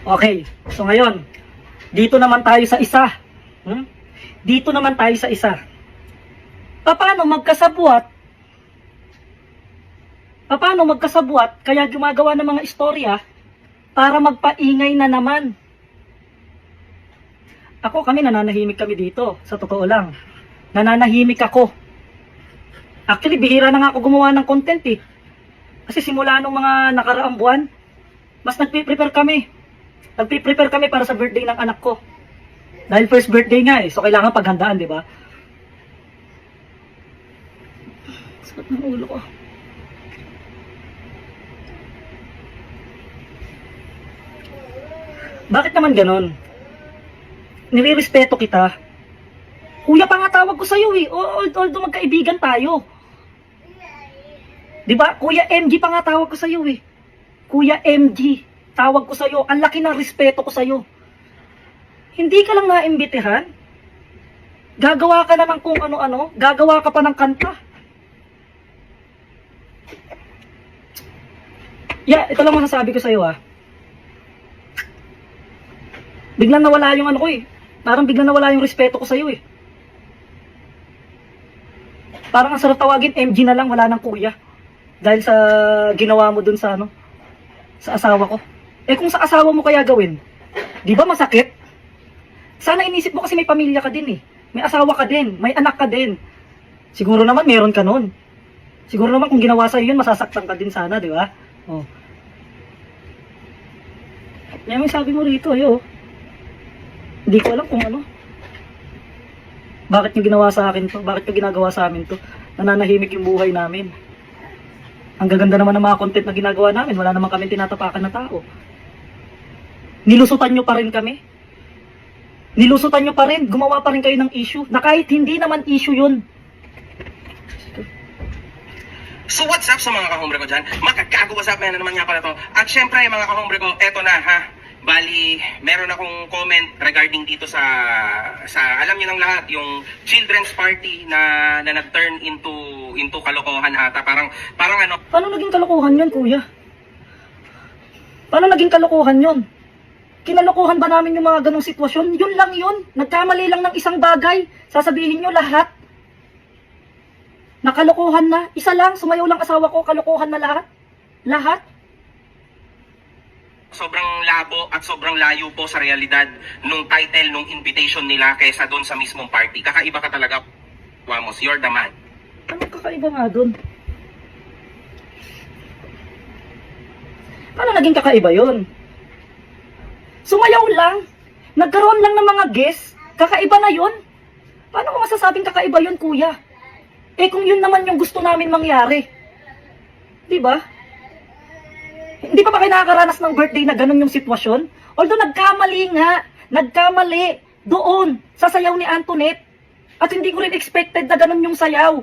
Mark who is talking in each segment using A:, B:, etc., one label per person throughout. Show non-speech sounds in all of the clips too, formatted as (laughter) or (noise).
A: Okay, so ngayon, dito naman tayo sa isa. Hmm? Dito naman tayo sa isa. Paano magkasabuat? Paano magkasabuat kaya gumagawa ng mga istorya para magpaingay na naman? Ako kami nananahimik kami dito, sa totoo lang. Nananahimik ako. Actually, bihira na nga ako gumawa ng content eh. Kasi simula nung mga nakaraang buwan, mas nagpe-prepare kami. Nagpe-prepare kami para sa birthday ng anak ko. Dahil first birthday nga eh, so kailangan paghandaan, di ba? Sakit ng ulo ko. Bakit naman ganon? Nilirespeto kita. Kuya pa nga tawag ko sa'yo eh. Although magkaibigan tayo. Di ba? Kuya MG pa nga tawag ko sa'yo eh. Kuya MG, tawag ko sa'yo. Ang laki ng respeto ko sa'yo. Hindi ka lang naimbitehan. Gagawa ka na ng kung ano-ano. Gagawa ka pa ng kanta. Yeah, ito lang masasabi ko sa'yo ah. Biglang nawala yung ano ko eh. Parang biglang nawala yung respeto ko sa'yo eh. Parang ang sarap tawagin, MG na lang, wala nang kuya. Dahil sa ginawa mo dun sa ano, sa asawa ko. Eh kung sa asawa mo kaya gawin, di ba masakit? Sana inisip mo kasi may pamilya ka din eh. May asawa ka din, may anak ka din. Siguro naman meron ka nun. Siguro naman kung ginawa sa'yo yun, masasaktan ka din sana, di ba? Oh. Yan yung sabi mo rito, ayo. Hindi ko alam kung ano. Bakit nyo ginawa sa akin to? Bakit nyo ginagawa sa amin to? Nananahimik yung buhay namin. Ang gaganda naman ng mga content na ginagawa namin. Wala naman kami tinatapakan na tao. Nilusutan nyo pa rin kami. Nilusutan nyo pa rin. Gumawa pa rin kayo ng issue. Na kahit hindi naman issue yun.
B: So what's up sa mga kahombre ko dyan? Makagago what's up, na naman nga pala to. At syempre mga kahombre ko, eto na ha. Bali, meron akong comment regarding dito sa, sa alam niyo ng lahat, yung children's party na, na nag-turn into, into kalokohan ata. Parang, parang ano,
A: Paano naging kalokohan yun, kuya? Paano naging kalokohan yun? Kinalokohan ba namin yung mga ganong sitwasyon? Yun lang yun. Nagkamali lang ng isang bagay. Sasabihin nyo lahat. Nakalokohan na. Isa lang, sumayaw lang asawa ko, kalokohan na lahat. Lahat.
B: sobrang labo at sobrang layo po sa realidad nung title, nung invitation nila kaysa doon sa mismong party. Kakaiba ka talaga, Wamos. You're the man.
A: Anong kakaiba nga dun? Paano naging kakaiba yun? Sumayaw lang. Nagkaroon lang ng mga guests. Kakaiba na yun. Paano ko masasabing kakaiba yun, kuya? Eh kung yun naman yung gusto namin mangyari. Di ba? Hindi pa ba kayo nakakaranas ng birthday na ganun yung sitwasyon? Although nagkamali nga. Nagkamali. Doon. Sa sayaw ni Antoinette. At hindi ko rin expected na ganun yung sayaw.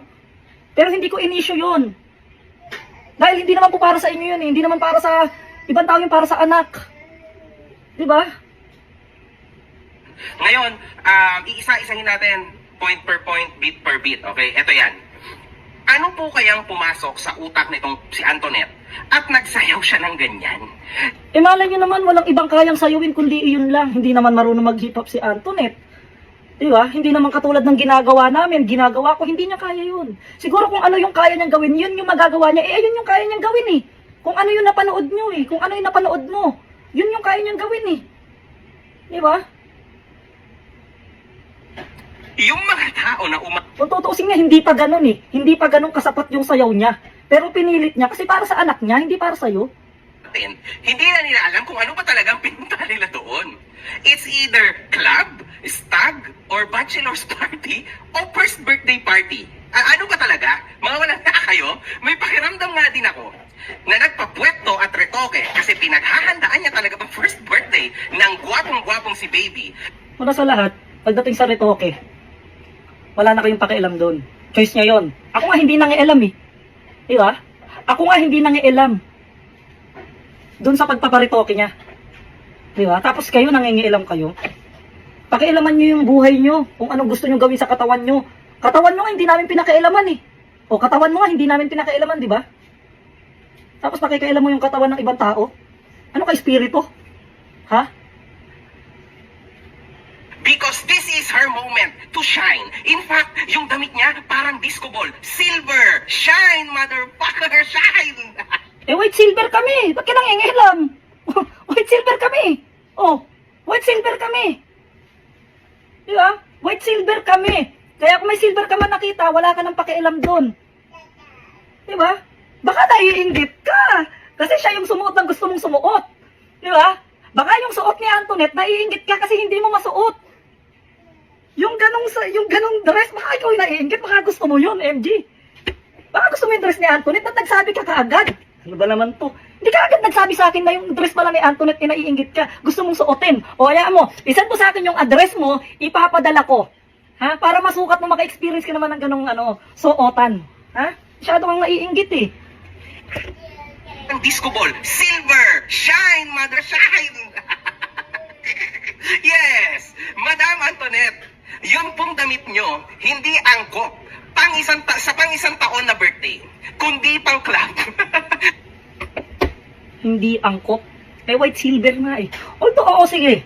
A: Pero hindi ko in-issue yun. Dahil hindi naman po para sa inyo yun eh. Hindi naman para sa ibang tao yung para sa anak. Di ba?
B: Ngayon, um, iisa-isahin natin point per point, bit per bit. Okay, eto yan. Ano po kayang pumasok sa utak nitong si Antoinette at nagsayaw siya ng ganyan?
A: E malay nyo naman, walang ibang kayang sayawin kundi iyon lang. Hindi naman marunong mag-hip hop si Antoinette. Di ba? Hindi naman katulad ng ginagawa namin. Ginagawa ko, hindi niya kaya yun. Siguro kung ano yung kaya niyang gawin, yun yung magagawa niya. Eh, ayun yung kaya niyang gawin eh. Kung ano yung napanood niyo eh. Kung ano yung napanood mo. Yun yung kaya niyang gawin eh. Di ba?
B: Yung mga tao na uma
A: Kung tutuusin niya, hindi pa ganun eh. Hindi pa ganun kasapat yung sayaw niya. Pero pinilit niya kasi para sa anak niya, hindi para sa'yo.
B: hindi na nila alam kung ano ba talagang pinunta nila doon. It's either club, stag, or bachelor's party, o first birthday party. Ah, ano ba talaga? Mga walang na kayo, may pakiramdam nga din ako na nagpapuwekto at retoke kasi pinaghahandaan niya talaga pang first birthday ng gwapong-gwapong si baby.
A: Una sa lahat, pagdating sa retoke, wala na kayong pakialam doon. Choice niya yon. Ako nga hindi nangialam eh. Di ba? Ako nga hindi nangialam. Doon sa pagpaparitoke niya. Di ba? Tapos kayo nangingialam kayo. Pakialaman niyo yung buhay niyo. Kung anong gusto niyo gawin sa katawan niyo. Katawan mo nga hindi namin pinakialaman eh. O katawan mo nga hindi namin pinakialaman, di ba? Tapos pakikialam mo yung katawan ng ibang tao. Ano ka espiritu? Ha?
B: Because this is her moment to shine. In fact, yung damit niya parang disco ball. Silver! Shine, motherfucker! (laughs) Shine!
A: Eh, white silver kami. Ba't ka nang ingilam? (laughs) white silver kami. Oh, white silver kami. Di ba? White silver kami. Kaya kung may silver ka man nakita, wala ka nang pakialam doon. Di ba? Baka naiinggit ka. Kasi siya yung sumuot ng gusto mong sumuot. Di ba? Baka yung suot ni Antoinette, naiinggit ka kasi hindi mo masuot. Yung ganong, yung ganong dress, baka ikaw yung naiinggit, baka gusto mo yun, MG. Baka gusto mo yung dress ni Antoinette at nagsabi ka kaagad. Ano ba naman to? Hindi ka agad nagsabi sa akin na yung dress pala ni Antoinette ay naiinggit ka. Gusto mong suotin. O kaya mo, isend mo sa akin yung address mo, ipapadala ko. Ha? Para masukat mo maka-experience ka naman ng ganong ano, suotan. Ha? Masyado kang naiinggit eh.
B: Ang disco ball. Silver! Shine, mother, shine! (laughs) yes! Madam Antoinette, yun pong damit nyo, hindi angkop. Pang isang ta- sa pang isang taon na birthday, kundi pang club. (laughs)
A: Hindi angkop. Eh, white silver nga eh. Although, oo, sige.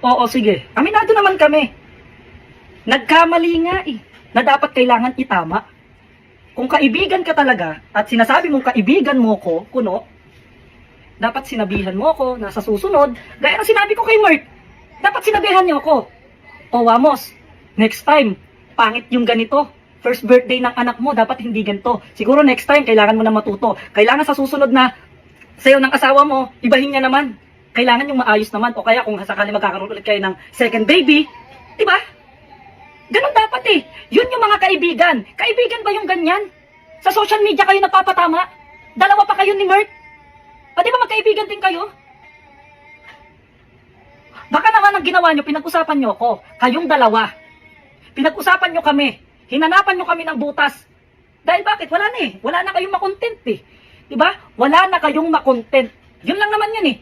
A: Oo, sige. Aminado naman kami. Nagkamali nga eh. Na dapat kailangan itama. Kung kaibigan ka talaga, at sinasabi mong kaibigan mo ko, kuno, dapat sinabihan mo ko na sa susunod, gaya ng sinabi ko kay Mert, dapat sinabihan niyo ako. O Wamos, next time, pangit yung ganito. First birthday ng anak mo, dapat hindi ganito. Siguro next time, kailangan mo na matuto. Kailangan sa susunod na sayo ng asawa mo, ibahin niya naman. Kailangan yung maayos naman. O kaya kung sakali magkakaroon ulit kayo ng second baby, di ba? Ganon dapat eh. Yun yung mga kaibigan. Kaibigan ba yung ganyan? Sa social media kayo napapatama? Dalawa pa kayo ni Mert? Pwede ba magkaibigan din kayo? Baka naman ang ginawa nyo, pinag-usapan nyo ako. Kayong dalawa. Pinag-usapan nyo kami. Hinanapan nyo kami ng butas. Dahil bakit? Wala na eh. Wala na kayong makontent eh. Diba? Wala na kayong makontent. Yun lang naman yun eh.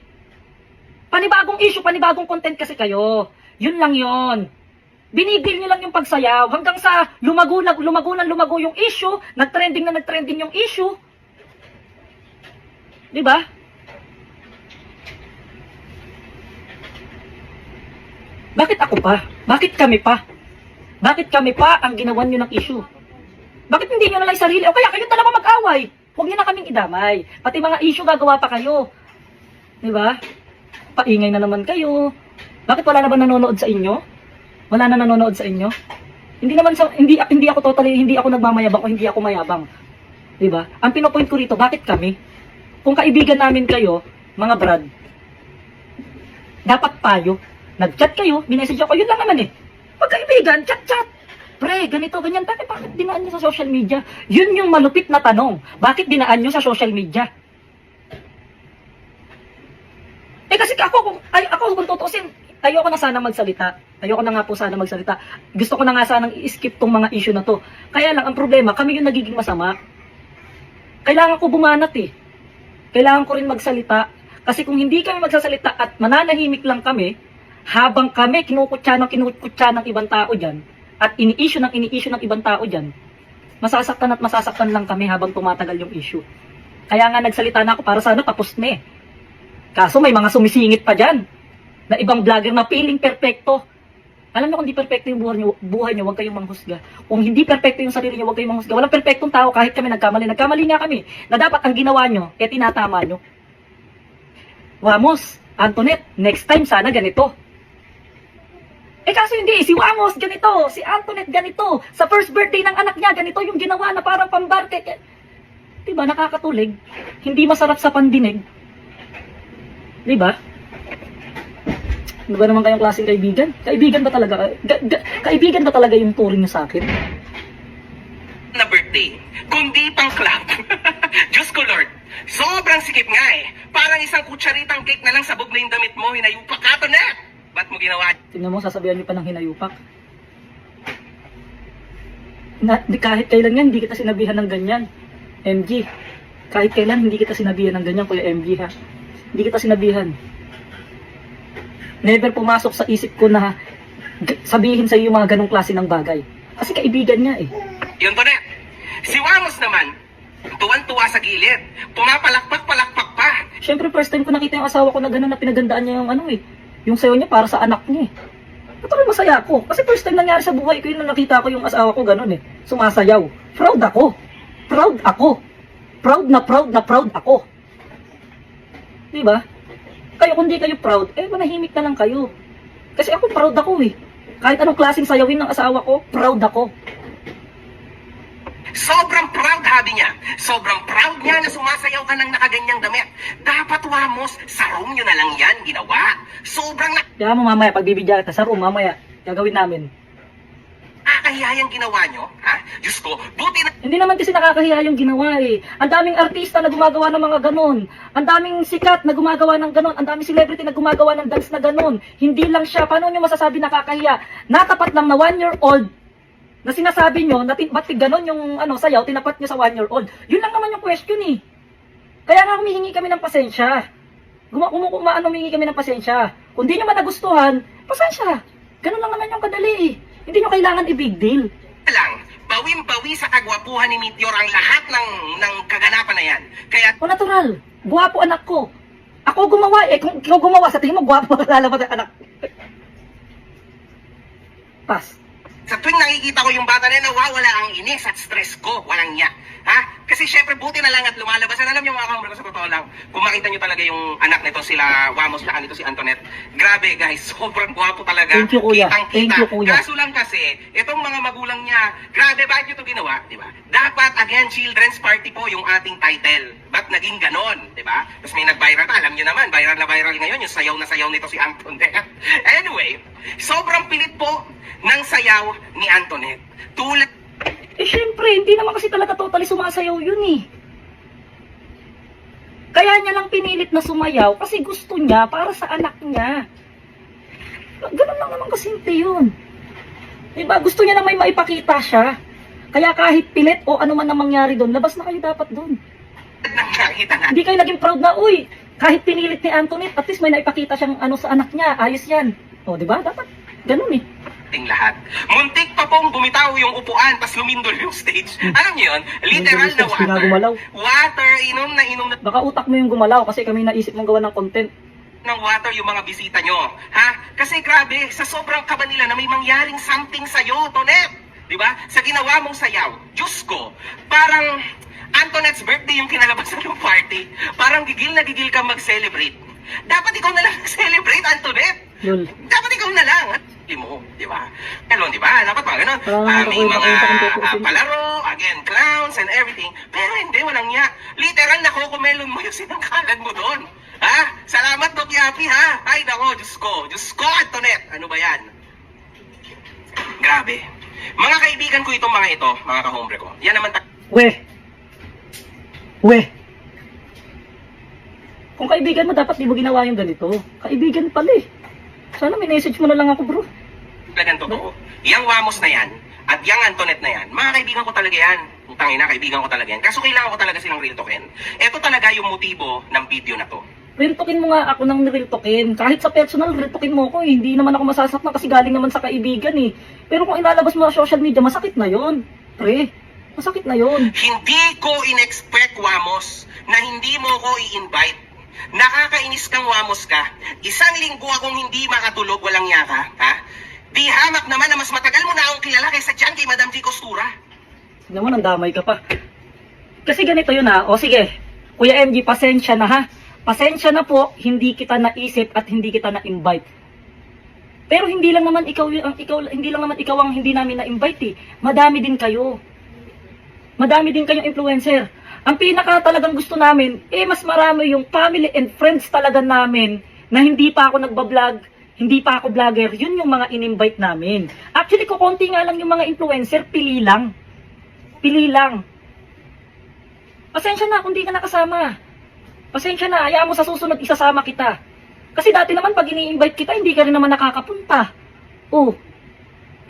A: Panibagong issue, panibagong content kasi kayo. Yun lang yun. Binigil nyo lang yung pagsayaw hanggang sa lumago lumago na lumago yung issue, nagtrending na nagtrending yung issue. 'Di ba? Bakit ako pa? Bakit kami pa? Bakit kami pa ang ginawan nyo ng issue? Bakit hindi nyo na lang sarili? O kaya kayo dalawa mag-away. Huwag nyo na kaming idamay. Pati mga issue gagawa pa kayo. Di ba? Paingay na naman kayo. Bakit wala na ba nanonood sa inyo? Wala na nanonood sa inyo? Hindi naman sa hindi hindi ako totally hindi ako nagmamayabang o hindi ako mayabang. 'Di ba? Ang pinopoint ko rito, bakit kami? Kung kaibigan namin kayo, mga brad, dapat payo. Nag-chat kayo, minessage ako, yun lang naman eh. Pagkaibigan, chat-chat. Pre, ganito, ganyan. Bakit, bakit dinaan nyo sa social media? Yun yung malupit na tanong. Bakit dinaan nyo sa social media? Eh kasi ako, ay, ako kung tutusin, ayoko na sana magsalita. Ayoko na nga po sana magsalita. Gusto ko na nga sanang i-skip tong mga issue na to. Kaya lang, ang problema, kami yung nagiging masama. Kailangan ko bumanat eh. Kailangan ko rin magsalita. Kasi kung hindi kami magsasalita at mananahimik lang kami, habang kami kinukutya ng kinukutya ng ibang tao dyan, at ini-issue ng ini-issue ng ibang tao dyan, masasaktan at masasaktan lang kami habang tumatagal yung issue. Kaya nga nagsalita na ako para sana tapos na eh. Kaso may mga sumisingit pa dyan. Na ibang vlogger na feeling perfecto. Alam niyo kung hindi perfecto yung buhay niyo, buhay niyo, huwag kayong manghusga. Kung hindi perfecto yung sarili niyo, huwag kayong manghusga. Walang perfectong tao kahit kami nagkamali. Nagkamali nga kami. Na dapat ang ginawa niyo, eh tinatama niyo. Wamos, Antoinette, next time sana ganito. Eh kaso hindi, si Wamos ganito, si Antoinette ganito. Sa first birthday ng anak niya, ganito yung ginawa na parang pambarte. Diba, nakakatulig. Hindi masarap sa pandinig. Diba? Ano ba naman kayong klaseng kaibigan? Kaibigan ba talaga? Ga- ga- kaibigan ba talaga yung turing niyo sa akin?
B: na birthday, kundi pang club. (laughs) Diyos ko Lord, sobrang sikip nga eh. Parang isang kutsaritang cake na lang sabog na yung damit mo, hinayupak ka to na. Ba't mo ginawa
A: Tingnan mo, sasabihan niyo pa ng hinayupak. Na, di, kahit kailan yan, hindi kita sinabihan ng ganyan. MG. Kahit kailan, hindi kita sinabihan ng ganyan, Kuya MG ha. Hindi kita sinabihan. Never pumasok sa isip ko na sabihin sa iyo yung mga ganong klase ng bagay. Kasi kaibigan niya eh.
B: Yun to na. Si Wamos naman, tuwan-tuwa sa gilid. Pumapalakpak-palakpak pa.
A: Siyempre, first time ko nakita yung asawa ko na gano'n na pinagandaan niya yung ano eh. Yung sayo niya para sa anak niya eh. Patuloy masaya ako. Kasi first time nangyari sa buhay ko yun na nakita ko yung asawa ko gano'n eh. Sumasayaw. Proud ako. Proud ako. Proud na proud na proud ako. Di ba? Kayo kung di kayo proud, eh manahimik na lang kayo. Kasi ako proud ako eh. Kahit anong klaseng sayawin ng asawa ko, proud ako.
B: Sobrang proud, habi niya. Sobrang proud niya na sumasayaw ka ng nakaganyang damit. Dapat, Wamos, sa room nyo na lang yan ginawa. Sobrang
A: Kaya mo mamaya, pag bibigyan kita sa room, mamaya, gagawin namin.
B: Nakakahiya yung ginawa nyo. Ha? Diyos ko, buti na
A: Hindi naman kasi nakakahiya yung ginawa eh. Ang daming artista na gumagawa ng mga ganon. Ang daming sikat na gumagawa ng ganon. Ang daming celebrity na gumagawa ng dance na ganon. Hindi lang siya. Paano nyo masasabi nakakahiya? Natapat lang na one year old na sinasabi nyo, na ba't ganon yung ano, sayaw, tinapat nyo sa one year old. Yun lang naman yung question eh. Kaya nga humihingi kami ng pasensya. Guma, umu, uma, ano, humihingi kami ng pasensya. Kung di nyo man nagustuhan, pasensya. Ganon lang naman yung kadali eh. Hindi nyo kailangan i-big deal.
B: lang, bawim-bawi sa kagwapuhan ni Meteor ang lahat ng, ng kaganapan na yan. Kaya
A: O natural, guwapo anak ko. Ako gumawa eh, kung ikaw gumawa, sa tingin mo guwapo lalabas ang anak. Pass.
B: sa tuwing nakikita ko yung bata na nawawala ang inis at stress ko. Walang niya. Ha? Kasi syempre, buti na lang at lumalabas. And alam niyo mga kamar ko sa totoo lang, kung makita niyo talaga yung anak nito, sila Wamos, saka nito si Antoinette. Grabe guys, (laughs) sobrang gwapo talaga.
A: Thank you, kuya.
B: Kitang-kita.
A: Thank you, kuya.
B: Kaso lang kasi, itong mga magulang niya, grabe, bakit nyo ito ginawa? Di ba? Dapat, again, children's party po yung ating title. Ba't naging ganon? Di ba? Tapos may nag-viral pa. Alam niyo naman, viral na viral ngayon, yung sayaw na sayaw nito si Antoinette. (laughs) Anyway, sobrang pilit po ng sayaw ni Antoinette. Tulad
A: hindi naman kasi talaga totally sumasayaw yun eh. Kaya niya lang pinilit na sumayaw kasi gusto niya para sa anak niya. Ganun lang naman kasimple yun. Diba? Gusto niya na may maipakita siya. Kaya kahit pilit o ano man ang mangyari doon, labas na kayo dapat doon. Hindi kayo naging proud na, uy, kahit pinilit ni Antoinette, at least may naipakita siyang ano sa anak niya, ayos yan. O, di ba? Dapat, ganun eh.
B: Ating lahat. Muntik pa pong bumitaw yung upuan, pas lumindol yung stage. Alam niyo yun? Literal na
A: yung stage, pinagumalaw.
B: water. Water, inom na inom na
A: Baka utak mo yung gumalaw kasi kami naisip mong gawa ng content.
B: ng water yung mga bisita nyo. Ha? Kasi grabe, sa sobrang kaba nila na may mangyaring something sa'yo, Tonet. Di ba? Sa ginawa mong sayaw. Diyos ko, parang Antoinette's birthday yung kinalabasan (laughs) ng party. Parang gigil na gigil ka mag-celebrate. Dapat ikaw na lang (laughs) mag-celebrate, Antoinette. Dapat ikaw na lang. Hindi mo, di ba? Ganun, di ba? Dapat mga ganun.
A: Parang ako
B: may mga
A: tutusin.
B: palaro, again, clowns and everything. Pero hindi, walang niya. Literal na kukumelon mo yung sinangkalan mo doon. Ha? Salamat, Doc Yapi, ha? Ay, nako, Diyos ko. Diyos ko, Antoinette. Ano ba yan? Grabe. Mga kaibigan ko itong mga ito, mga kahombre ko. Yan naman ta-
A: We. We. Kung kaibigan mo, dapat di mo ginawa yung ganito. Kaibigan pala eh. Sana may message mo na lang ako, bro.
B: talagang totoo. Yang Wamos na yan, at yang Antoinette na yan, mga kaibigan ko talaga yan. Utang ina, kaibigan ko talaga yan. Kaso kailangan ko talaga silang real talkin. Ito talaga yung motibo ng video na to.
A: Real talkin mo nga ako ng real talkin. Kahit sa personal, real talkin mo ako eh. Hindi naman ako masasaktan kasi galing naman sa kaibigan eh. Pero kung ilalabas mo sa social media, masakit na yon Pre, masakit na yon
B: Hindi ko in-expect, Wamos, na hindi mo ko i-invite. Nakakainis kang Wamos ka. Isang linggo akong hindi makatulog, walang yaka. Ha? Di hamak naman na mas matagal mo na akong kilala kaysa dyan kay Madam G. Costura.
A: naman, ang damay ka pa. Kasi ganito yun ha. O sige, Kuya MG, pasensya na ha. Pasensya na po, hindi kita naisip at hindi kita na-invite. Pero hindi lang naman ikaw ang ikaw hindi lang naman ikaw ang hindi namin na-invite eh. Madami din kayo. Madami din kayong influencer. Ang pinaka talagang gusto namin, eh mas marami yung family and friends talaga namin na hindi pa ako nagbablog, hindi pa ako vlogger, yun yung mga in-invite namin. Actually, kukunti nga lang yung mga influencer, pili lang. Pili lang. Pasensya na kung di ka nakasama. Pasensya na, hayaan mo sa susunod isasama kita. Kasi dati naman pag ini-invite kita, hindi ka rin naman nakakapunta. Oh.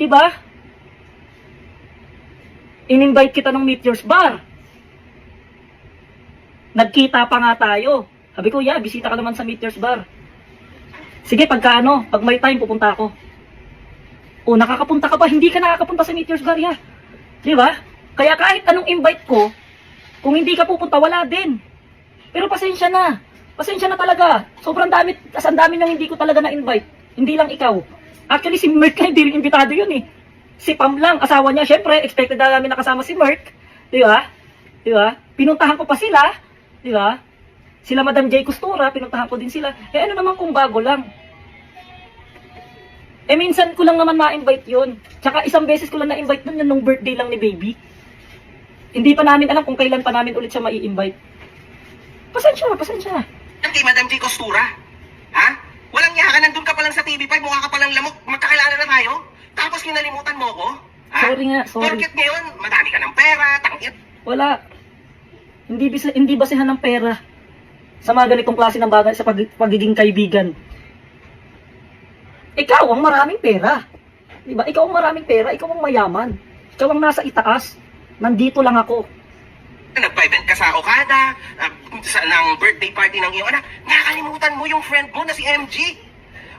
A: 'Di ba? In-invite kita ng Meteor's Bar. Nagkita pa nga tayo. Sabi ko, yeah, bisita ka naman sa Meteor's Bar. Sige, pagka ano, pag may time, pupunta ako. O, nakakapunta ka ba? Hindi ka nakakapunta sa Meteor's Bar, yeah. Di ba? Kaya kahit anong invite ko, Kung hindi ka pupunta, wala din. Pero pasensya na. Pasensya na talaga. Sobrang dami, tas ang dami nang hindi ko talaga na-invite. Hindi lang ikaw. Actually, si Merck hindi rin imbitado yun eh. Si Pam lang, asawa niya. Siyempre, expected na namin nakasama si Merck. Di ba? Di ba? Pinuntahan ko pa sila. Di ba? Sila Madam J. Costura, pinuntahan ko din sila. Eh ano naman kung bago lang. Eh minsan ko lang naman ma-invite yun. Tsaka isang beses ko lang na-invite nun yun nung birthday lang ni baby. Hindi pa namin alam kung kailan pa namin ulit siya mai-invite. Pasensya na, pasensya na.
B: Kay Madam J. Costura. Ha? Walang niya ka, nandun ka pa lang sa TV5, mukha ka pa lang lamok, magkakilala na tayo. Tapos kinalimutan mo ko? Ha?
A: Sorry nga, sorry.
B: Porket ngayon, madami ka ng pera, tangit.
A: Wala. Hindi, hindi basehan ng pera sa mga ganitong klase ng bagay sa pag, pagiging kaibigan. Ikaw ang maraming pera. Diba? Ikaw ang maraming pera, ikaw ang mayaman. Ikaw ang nasa itaas. Nandito lang ako.
B: Nagpa-event ka sa Okada, uh, sa, ng birthday party ng iyong anak, nakakalimutan mo yung friend mo na si MG.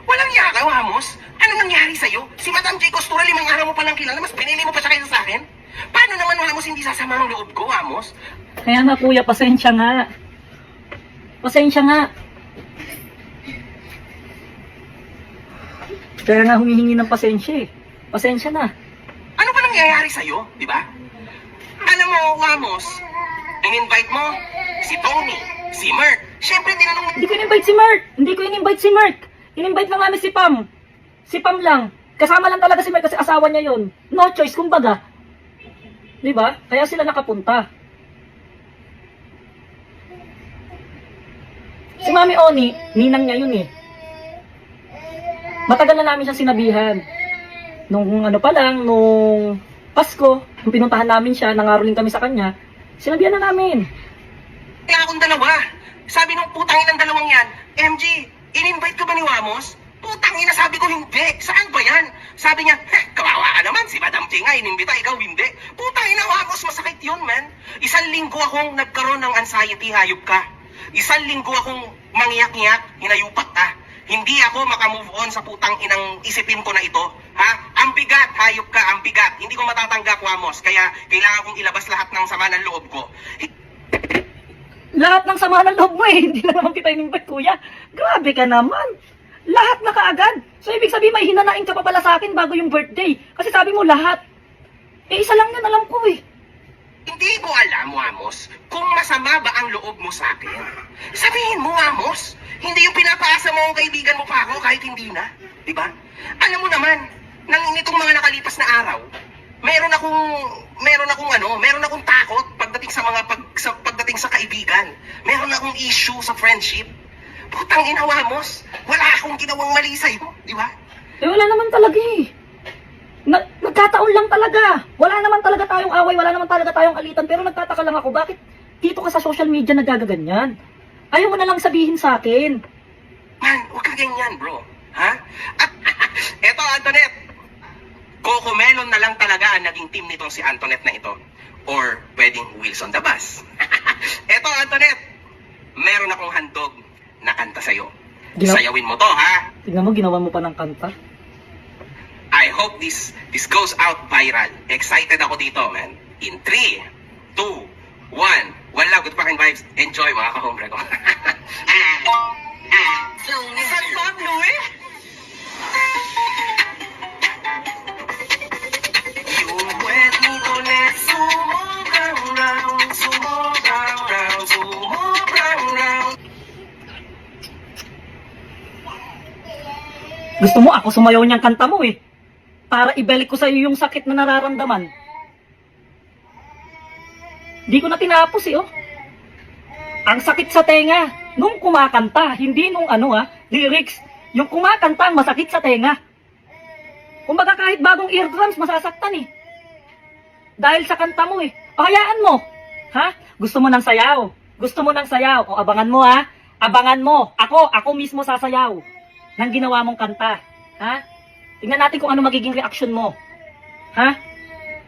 B: Walang yaka, Wamos. Ano nangyari sa'yo? Si Madam J. Costura, limang araw mo palang kilala, mas pinili mo pa siya kaysa sa akin? Paano naman, Wamos, hindi sasama ang loob ko, Wamos?
A: Kaya nga kuya, pasensya nga. Pasensya nga. Kaya nga humihingi ng pasensya eh. Pasensya na.
B: Ano ba nangyayari sa'yo, di ba? Alam mo, Wamos, in-invite mo si Tony, si Merck. Siyempre, tinanong
A: Hindi ko in-invite si Mark. Hindi ko in-invite si Mark. In-invite lang namin si Pam. Si Pam lang. Kasama lang talaga si Mark kasi asawa niya yon. No choice, kumbaga. Di ba? Kaya sila nakapunta. Si Mami Oni, ninang niya yun eh. Matagal na namin siya sinabihan. Nung ano pa lang, nung Pasko, nung pinuntahan namin siya, nangaroling kami sa kanya, sinabihan na namin.
B: Kaya akong dalawa. Sabi nung putang ng dalawang yan, MG, in-invite ka ba ni Wamos? Putang ina, sabi ko hindi. Saan ba yan? Sabi niya, heh, kawawa ka naman. Si Madam J nga, inimbita, ikaw hindi. Putang ina, Wamos, masakit yun, man. Isang linggo akong nagkaroon ng anxiety, hayop ka. Isang linggo akong mangiyak-ngiyak, hinayupak ka. Hindi ako makamove on sa putang inang isipin ko na ito. Ha? Ang bigat, hayop ka, ang bigat. Hindi ko matatanggap, Wamos. Kaya kailangan kong ilabas lahat ng sama ng loob ko.
A: Lahat ng sama ng loob mo eh. Hindi na naman kita in-invite, kuya. Grabe ka naman. Lahat na kaagad. So, ibig sabihin, may hinanain ka pa pala sa akin bago yung birthday. Kasi sabi mo lahat. Eh, isa lang yun, alam ko eh.
B: Hindi ko alam, Wamos, kung masama ba ang loob mo sa akin. Sabihin mo, Wamos, hindi yung pinapaasa mo ang kaibigan mo pa ako kahit hindi na. Di ba? Alam mo naman, nang nitong mga nakalipas na araw, meron akong, meron akong ano, meron akong takot pagdating sa mga, pag, sa, pagdating sa kaibigan. Meron akong issue sa friendship. Putang ina, Wamos, wala akong ginawang mali sa'yo, di ba?
A: Eh, wala naman talaga eh. Na, nagkataon lang talaga. Wala naman talaga tayong away, wala naman talaga tayong alitan. Pero nagtataka lang ako, bakit dito ka sa social media nagagaganyan? Ayaw mo na lang sabihin sa akin.
B: Man, huwag ka ganyan, bro. Ha? At, (laughs) eto, Antoinette. Coco Melon na lang talaga ang naging team nitong si Antoinette na ito. Or pwedeng Wilson Dabas. (laughs) eto, Antoinette. Meron akong handog na kanta sa'yo.
A: Ginaw-
B: Sayawin mo to, ha?
A: Tingnan mo, ginawa mo pa ng kanta.
B: I hope this this goes out viral. Excited ako dito, man. In 3, 2, 1. Wala, good fucking vibes. Enjoy, mga kahombre ko. (laughs)
A: Gusto mo ako sumayaw niyang kanta mo eh. Para ibalik ko sa iyo yung sakit na nararamdaman. Di ko na tinapos eh oh. Ang sakit sa tenga nung kumakanta, hindi nung ano ah, lyrics. Yung kumakanta ang masakit sa tenga. Kumbaga kahit bagong eardrums masasaktan eh. Dahil sa kanta mo eh. O hayaan mo. Ha? Gusto mo ng sayaw. Gusto mo ng sayaw. O abangan mo ha. Abangan mo. Ako, ako mismo sasayaw. Nang ginawa mong kanta. Ha? Tingnan natin kung ano magiging reaction mo. Ha?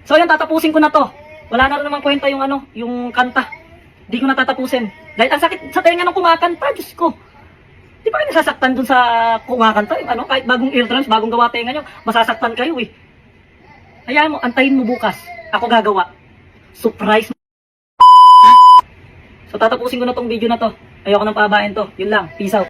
A: So yun, tatapusin ko na to. Wala na rin naman kwenta yung ano, yung kanta. Di ko na tatapusin. Dahil ang sakit sa tenga ng kumakanta, Diyos ko. Di ba kayo nasasaktan dun sa kumakanta? Yung ano, kahit bagong eardrums, bagong gawa tenga nyo, masasaktan kayo eh. Hayaan mo, antayin mo bukas. Ako gagawa. Surprise. So tatapusin ko na tong video na to. Ayoko nang pabain to. Yun lang. Peace out.